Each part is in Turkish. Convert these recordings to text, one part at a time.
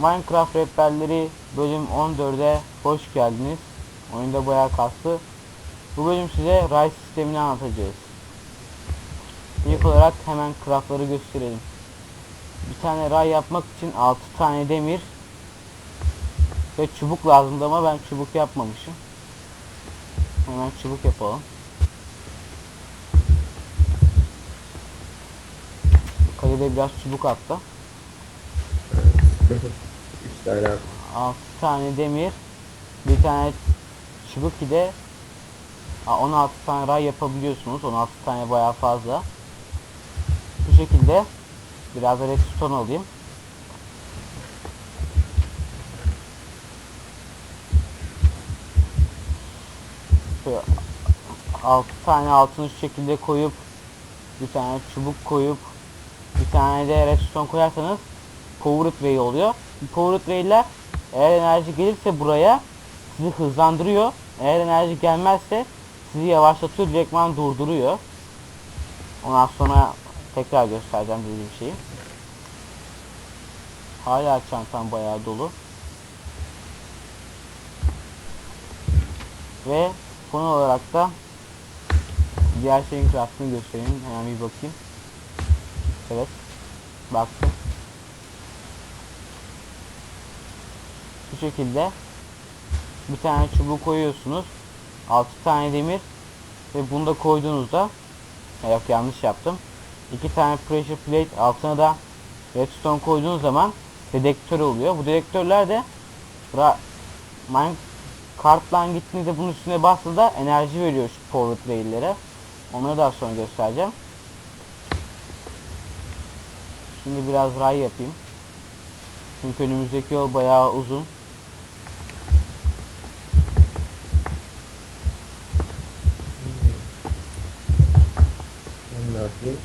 Minecraft rehberleri bölüm 14'e hoş geldiniz. Oyunda bayağı kastı. Bu bölüm size ray sistemini anlatacağız. İlk olarak hemen craftları gösterelim. Bir tane ray yapmak için 6 tane demir ve çubuk lazımdı ama ben çubuk yapmamışım. Hemen çubuk yapalım. Kalede biraz çubuk attı. Tane 6 tane demir, bir tane çubuk ile Aa, 16 tane ray yapabiliyorsunuz. 16 tane bayağı fazla. Bu şekilde biraz da redstone alayım. Şöyle 6 tane altını şu şekilde koyup bir tane çubuk koyup bir tane de redstone koyarsanız Powered Ray oluyor. Powered Ray'ler eğer enerji gelirse buraya sizi hızlandırıyor. Eğer enerji gelmezse sizi yavaşlatıyor, direktman durduruyor. Ondan sonra tekrar göstereceğim dediğim şeyi. Hala çantam bayağı dolu. Ve son olarak da diğer şeyin craftını göstereyim. Hemen bir bakayım. Evet. Baktım. Bu şekilde bir tane çubuğu koyuyorsunuz. 6 tane demir ve bunu da koyduğunuzda yok yanlış yaptım. 2 tane pressure plate altına da redstone koyduğunuz zaman dedektör oluyor. Bu dedektörler de kartlan gittiğinizde bunun üstüne bastığında enerji veriyor şu forward rail'lere. Onları daha sonra göstereceğim. Şimdi biraz ray yapayım. Çünkü önümüzdeki yol bayağı uzun. Yapayım?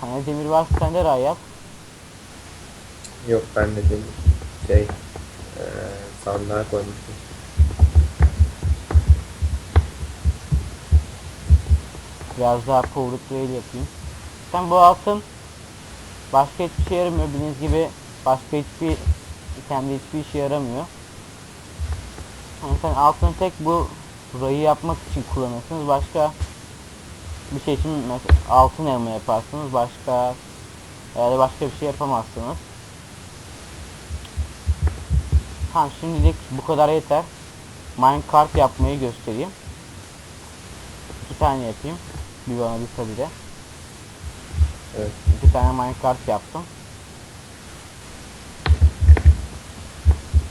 Hani demir varsa sen de ray yap. Yok ben de dedim şey eee sandığa koymuştum. Biraz daha forward rail yapayım. Sen bu altın başka hiçbir şey yaramıyor. Bildiğiniz gibi başka hiçbir itemde hiçbir işe yaramıyor. Yani sen altını tek bu rayı yapmak için kullanırsınız. Başka bir şey için mesela altın elma yaparsınız. Başka yani başka bir şey yapamazsınız. Tamam şimdilik bu kadar yeter. Minecraft yapmayı göstereyim. İki tane yapayım. Bir bana bir tabi de. Evet. İki tane minecart yaptım.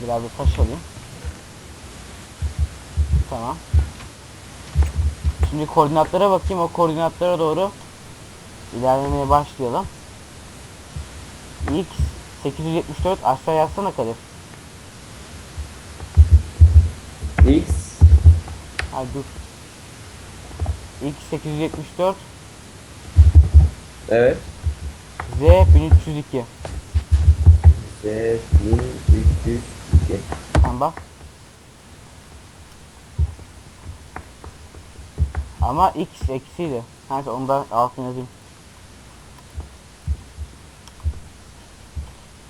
Biraz da taş alayım. Tamam. Şimdi koordinatlara bakayım. O koordinatlara doğru ilerlemeye başlayalım. X 874 aşağı yazsana Kadir. X Hadi dur. X 874 evet. Z 1302. Z 1302. Tamam bak. Ama x eksiydi. Neyse onu da altına yazayım.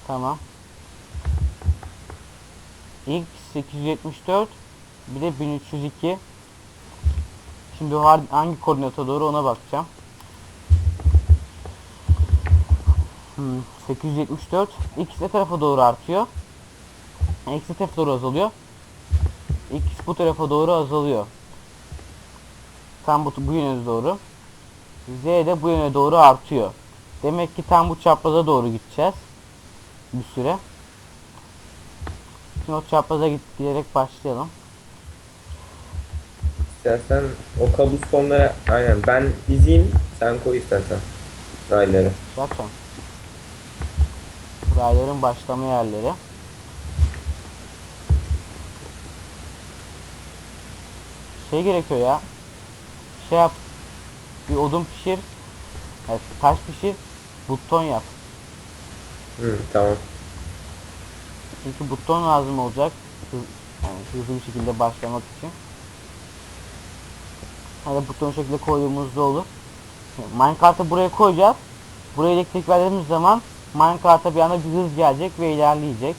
Tamam. x 874 bir de 1302. Şimdi hangi koordinata doğru ona bakacağım. Hmm, 874 x ne tarafa doğru artıyor? Eksi tarafa doğru azalıyor. X bu tarafa doğru azalıyor. Tam bu, bu yöne doğru. Z de bu yöne doğru artıyor. Demek ki tam bu çapraza doğru gideceğiz. Bir süre. Şimdi o çapraza giderek başlayalım. İstersen o kabustonlara aynen ben dizeyim sen koy istersen rayları. Zaten. Rayların başlama yerleri. Şey gerekiyor ya. Şey yap. Bir odun pişir. Evet, taş pişir. Buton yap. Hı, tamam. Çünkü buton lazım olacak. Hız, yani hızlı bir şekilde başlamak için. Hani buton şekilde koyduğumuzda olur. Minecart'ı buraya koyacağız. Buraya elektrik verdiğimiz zaman Minecraft'a bir anda bir hız gelecek ve ilerleyecek.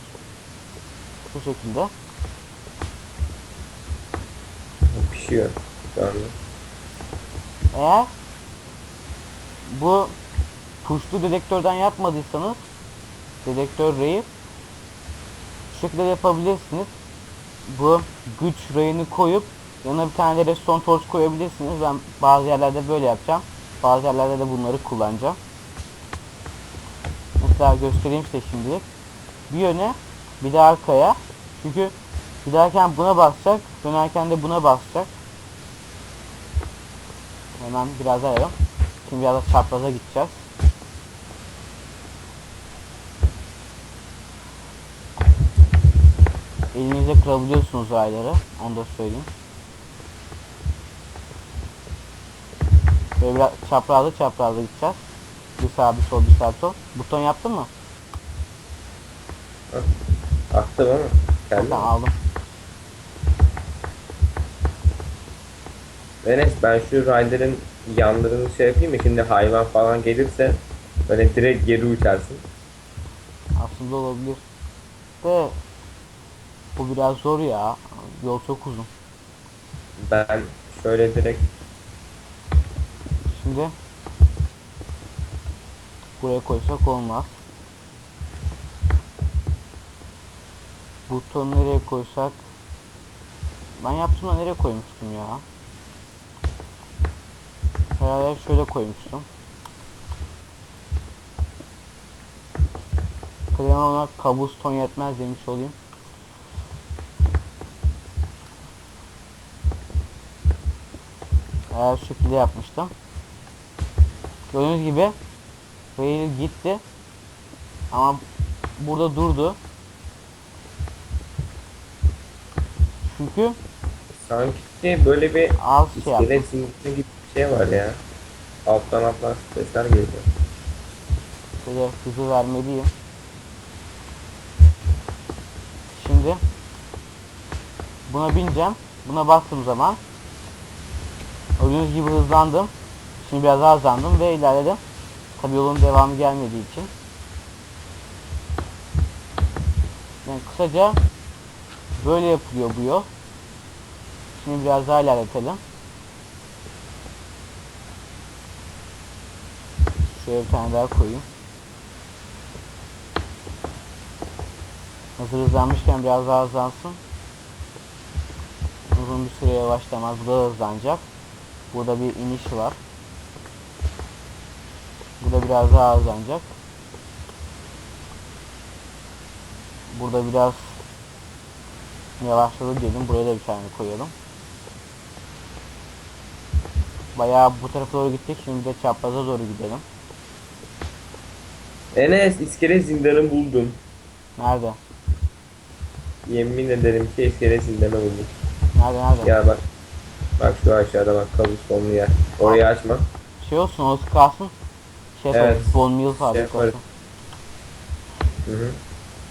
Bu şekilde. Pişiyor anda. Eğer bu tuşlu dedektörden yapmadıysanız dedektör rayı şu şekilde yapabilirsiniz. Bu güç rayını koyup yanına bir tane de redstone torch koyabilirsiniz. Ben bazı yerlerde böyle yapacağım. Bazı yerlerde de bunları kullanacağım. Mesela göstereyim size şimdilik. Bir yöne bir de arkaya. Çünkü giderken buna basacak, dönerken de buna basacak. Hemen biraz ayarım. Şimdi biraz çapraza gideceğiz. Elinizle kırabiliyorsunuz rayları. Onu da söyleyeyim. Böyle biraz çaprazda çaprazda gideceğiz. Bir sağ bir sol bir sağ bir sol. Buton yaptın mı? Attım ama. Tamam aldım. Enes ben şu rayların yanlarını şey yapayım mı? Şimdi hayvan falan gelirse böyle direkt geri uçarsın. Aslında olabilir. De bu biraz zor ya. Yol çok uzun. Ben şöyle direkt Şimdi buraya koysak olmaz. Butonu nereye koysak ben yaptım da nereye koymuştum ya? Herhalde şöyle koymuştum. Krema ona kabuston yetmez demiş olayım. Eğer şekilde yapmıştım. Gördüğünüz gibi rail gitti. Ama burada durdu. Çünkü sanki böyle bir az şey iskelet gibi şey var ya. Alttan alttan sesler geliyor. Şöyle hızı vermeliyim. Şimdi buna bineceğim. Buna bastığım zaman gördüğünüz gibi hızlandım. Şimdi biraz daha hızlandım ve ilerledim. Tabi yolun devamı gelmediği için. Yani kısaca böyle yapılıyor bu yol. Şimdi biraz daha ilerletelim. Şöyle bir tane daha koyayım. Hazır hızlanmışken biraz daha hızlansın. Uzun bir süre yavaşlamaz. Bu da hızlanacak. Burada bir iniş var. Bu da biraz daha hızlanacak. Burada biraz yavaşladı diyelim. Buraya da bir tane koyalım. Bayağı bu tarafa doğru gittik. Şimdi de çapraza doğru gidelim. Enes iskelet zindanı buldum. Nerede? Yemin ederim ki iskelet zindanı buldum. Nerede nerede? Ya bak. Bak şu aşağıda bak kabustonlu yer. Orayı açma. Şey olsun orası kalsın. Şey Evet. yaparız. Bone meal fabrika yaparız. olsun. Hı hı.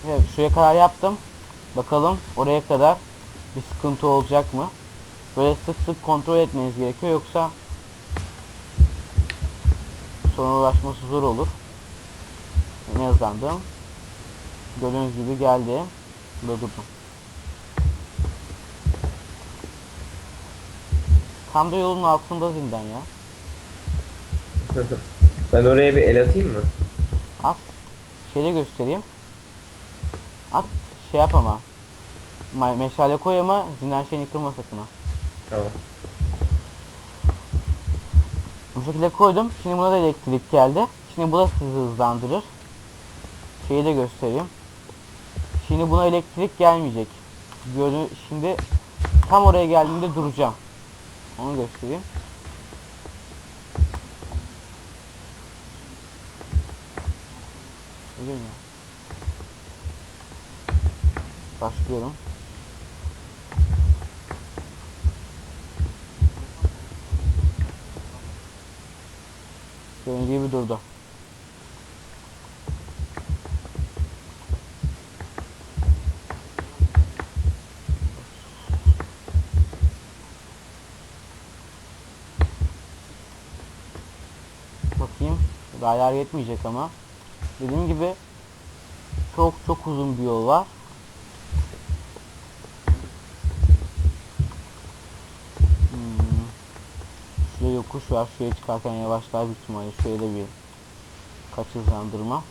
Evet şuraya kadar yaptım. Bakalım oraya kadar bir sıkıntı olacak mı? Böyle sık sık kontrol etmeniz gerekiyor yoksa sonra ulaşması zor olur. Ne hızlandım. Gördüğünüz gibi geldi. Durdum. Tam da yolun altında zindan ya. ben oraya bir el atayım mı? At. Şeyde göstereyim. At. Şey yap ama. Me- Meşale koy ama zindan şeyini kırma sakın ha. Tamam. Bu şekilde koydum. Şimdi buna da elektrik geldi. Şimdi bu da sizi hızlandırır. Şeyi de göstereyim. Şimdi buna elektrik gelmeyecek. Gördüğünüz şimdi tam oraya geldiğinde duracağım. Onu göstereyim. Öyle mi? Başlıyorum. Gördüğünüz gibi durdu. Bakayım. Raylar yetmeyecek ama. Dediğim gibi çok çok uzun bir yol var. Hmm. Şuraya yokuş var. Şuraya çıkarken yavaşlar büyük ihtimalle. Da bir kaç hızlandırma.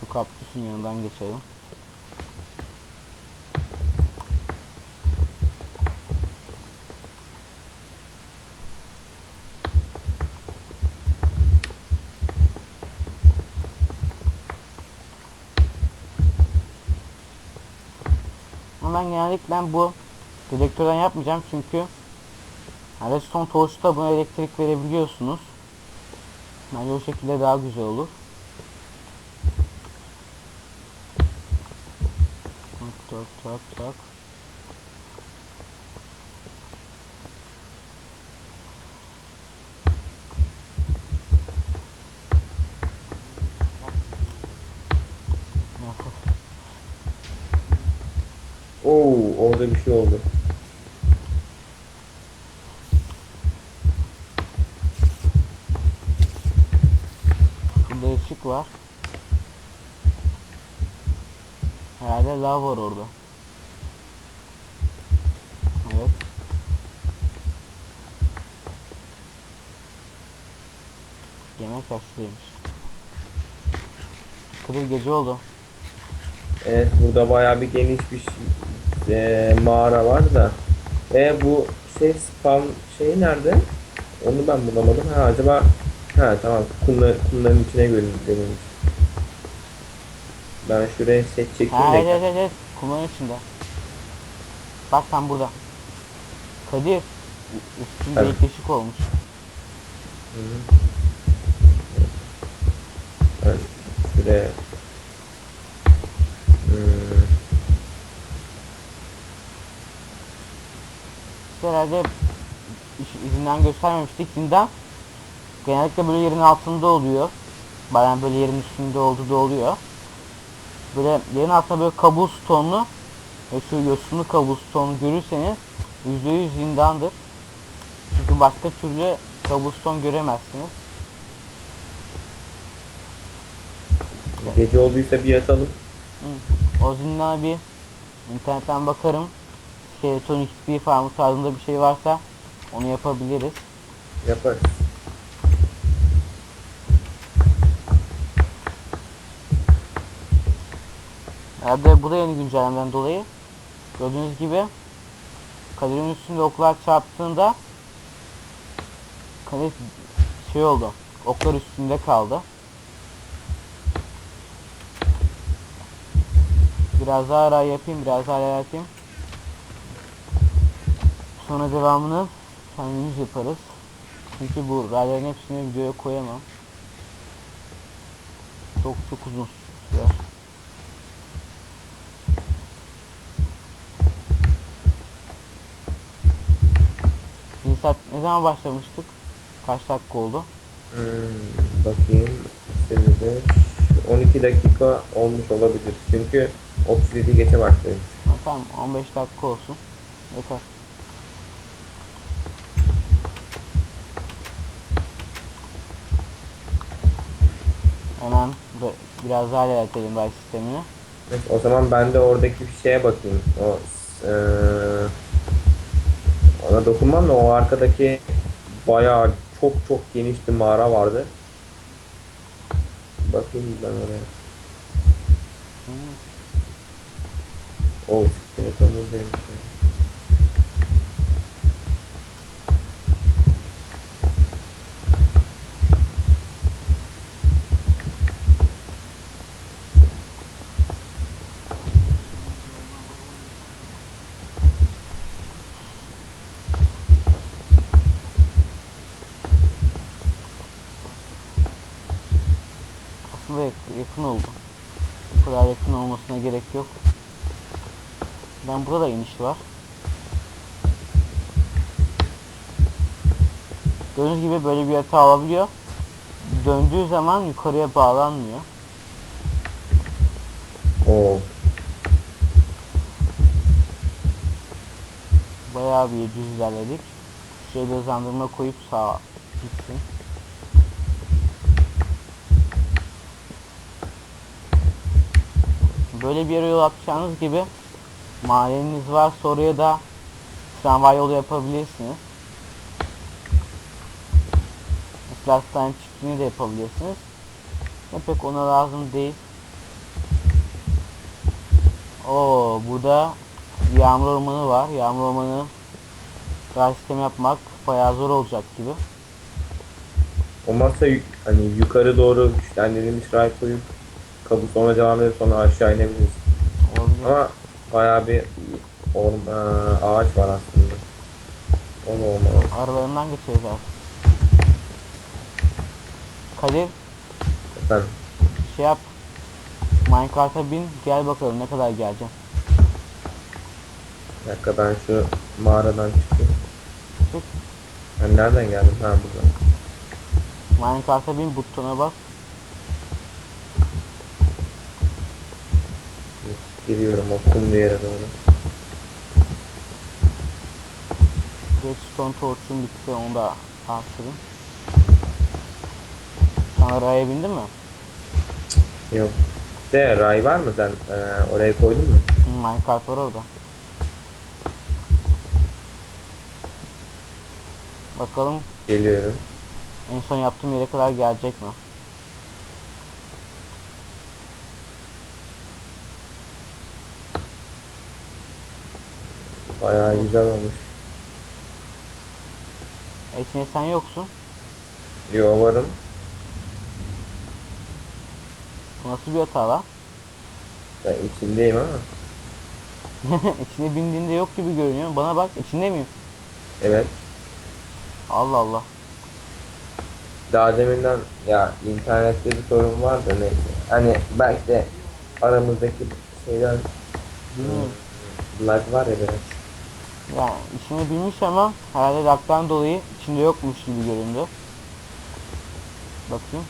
Şu kaktüsün yanından geçelim. Ama ben bu dedektörden yapmayacağım çünkü redstone torch'ta buna elektrik verebiliyorsunuz. Bence o şekilde daha güzel olur. Tak tak tak tak. Neyse. Oo, orada bir şey oldu. Burada ışık var. Herhalde lav var orada. Evet. Yemek yaşlıymış. Kırıl gece oldu. Evet burada bayağı bir geniş bir şey- e, mağara var da. E bu şey spawn şey nerede? Onu ben bulamadım. Ha acaba ha tamam kumlar, kumların içine görünmüş. Ben şuraya set çekeyim Ha de. evet evet evet. Kumanın içinde. Bak tam burada. Kadir. Üstünde Evet. deşik olmuş. Ben şuraya herhalde izinden göstermemiştik. Zindan genellikle böyle yerin altında oluyor. Bazen böyle yerin üstünde olduğu da oluyor. Böyle yerin altında böyle cobblestone'lu ve şu yosunlu cobblestone'u görürseniz %100 zindandır. Çünkü başka türlü cobblestone göremezsiniz. gece olduysa bir yatalım. O zindana bir internetten bakarım. Skeleton XP farmı tarzında bir şey varsa onu yapabiliriz. Yaparız. Herhalde bu da yeni güncellemeden dolayı. Gördüğünüz gibi Kadir'in üstünde oklar çarptığında Kadir şey oldu. Oklar üstünde kaldı. Biraz daha ara yapayım, biraz daha ara yapayım. Sonra devamını kendimiz yaparız. Çünkü bu rayların hepsini videoya koyamam. Çok çok uzun sürer. Bir saat ne zaman başlamıştık? Kaç dakika oldu? Hmm, bakayım. Sürede 12 dakika olmuş olabilir. Çünkü 37 geçe başlamış. Ha, tamam 15 dakika olsun. Yeter. Hemen bu- biraz daha ilerletelim ray sistemini. O zaman ben de oradaki bir şeye bakayım. O eee, ona dokunmam da o arkadaki bayağı çok çok geniş bir mağara vardı. Bakayım ben oraya. O skeleton buradaymış. ya. Aslında yak- yakın oldu. Bu kadar yakın olmasına gerek yok. Ben burada da iniş var. Gördüğünüz gibi böyle bir hata alabiliyor. Döndüğü zaman yukarıya bağlanmıyor. Oo. bayağı bir 700 ilerledik. Şöyle hızlandırma koyup sağa gitsin. Böyle bir yere yol yapacağınız gibi mahalleniz varsa oraya da tramvay yolu yapabilirsiniz. Mesela tane çiftliğini de yapabilirsiniz. Ne pek ona lazım değil. Oo burada yağmur ormanı var. Yağmur ormanı gaz sistemi yapmak bayağı zor olacak gibi. Olmazsa yuk- hani yukarı doğru güçlendirilmiş ray koyup kabı sonra devam edip sonra aşağı inebiliriz. Olabilir. Ama bayağı bir orm, aa, ağaç var aslında. O da olmalı. Aralarından geçeriz artık. Kadir Efendim. şey yap. Minecart'a bin gel bakalım ne kadar geleceksin. Bir dakika ben şu mağaradan çıkayım. Çık. Ben nereden geldim? Ha buradan. Minecart'a bin butona bas. Giriyorum o kumlu yere doğru. Redstone torch'um bitti onu da artırayım. Sen araya bindin mi? Yok. De ray var mı sen? Ee, oraya koydun mu? Hı, Minecart var orada. Bakalım Geliyorum. en son yaptığım yere kadar gelecek mi? Bayağı güzel olmuş. Eçine sen yoksun. Yo varım. Bu nasıl bir hata lan? Ben içindeyim ama. İçine bindiğinde yok gibi görünüyor. Bana bak içinde miyim? Evet. Allah Allah. Daha deminden ya internette bir sorun var da neyse. Hani belki de aramızdaki şeyden Bilmiyorum. lag var ya biraz. Yani içine binmiş ama herhalde lagdan dolayı içinde yokmuş gibi göründü. Bakayım.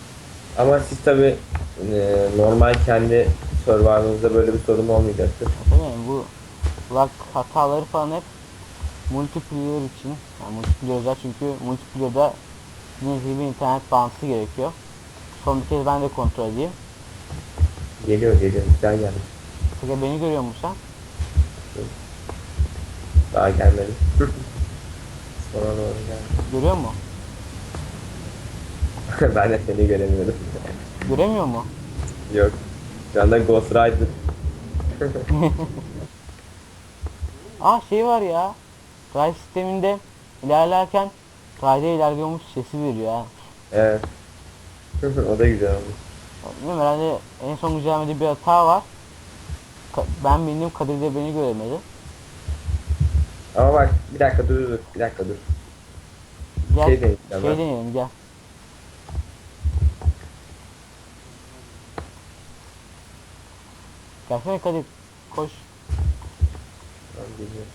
Ama siz tabi normal kendi serverınızda böyle bir sorun olmayacaktır. Tabii bu lag hataları falan hep multiplayer için. Yani multiplayer özel çünkü multiplayer'da bildiğiniz gibi internet bağlantısı gerekiyor. Son bir kez ben de kontrol edeyim. Geliyor geliyor güzel gelmiş. Peki beni görüyor musun sen? Daha gelmedi. Sonra doğru geldi. Görüyor mu? ben de seni göremiyorum. Göremiyor mu? Yok. Şu anda Ghost Rider. Aa şey var ya. Ray sisteminde ilerlerken rayda ilerliyormuş sesi veriyor ha. Evet. o da güzel olmuş. Bilmiyorum herhalde en son güncellemede bir hata var. Ka- Ben bindim Kadir de beni göremedi. Ama bak bir dakika dur dur. Bir dakika dur. Gel Şey şey, deneyelim ben. gel. Gelsene Kadir koş. Tamam, geliyorum.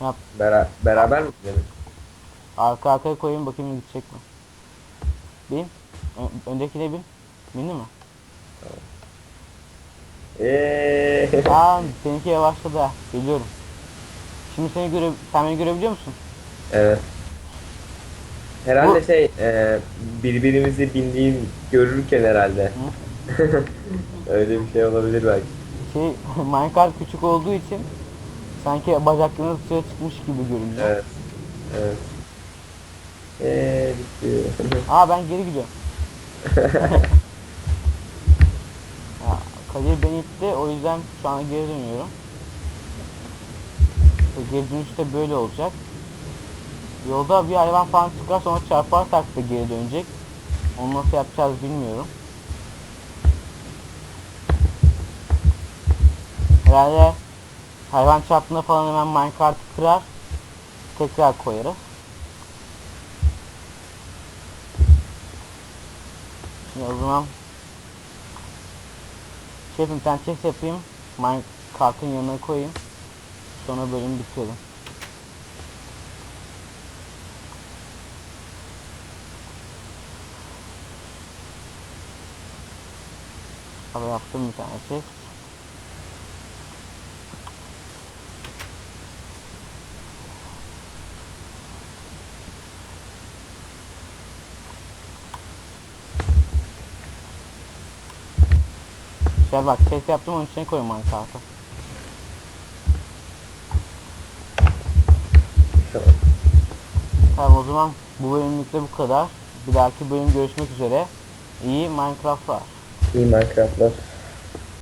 Yap. Bera beraber mi gidelim? Arka arkaya koyayım bakayım gidecek mi? Bin. Ö- öndekine bin. Bindi mi? Eee. Aa seninki yavaşladı ha. Geliyorum. Şimdi seni göre sen beni görebiliyor musun? evet. Herhalde Bu- şey e, birbirimizi bindiğim görürken herhalde. Öyle bir şey olabilir belki. Şey minecart küçük olduğu için sanki bacaklarınız dışarı çıkmış gibi görünüyor. Evet. Evet. Eee bitti. Aa ben geri gidiyorum. Kadir beni itti o yüzden şu an geri dönüyorum. Geri dönüş de böyle olacak. Yolda bir hayvan falan çıkar sonra çarparsak da geri dönecek. Onu nasıl yapacağız bilmiyorum. Herhalde hayvan çarptığında falan hemen minecart'ı kırar. Tekrar koyarız. Şimdi o zaman Şefim sen chest yapayım. Mine kartın yanına koyayım. Sonra bölümü bitirelim. Abi yaptım bir tane chest. Güzel bak chest yaptım onun içine koyayım Minecraft'ı. Tamam. Tamam o zaman bu bölümlükte bu kadar. Bir dahaki bölüm görüşmek üzere. İyi Minecraft'lar. İyi Minecraft'lar.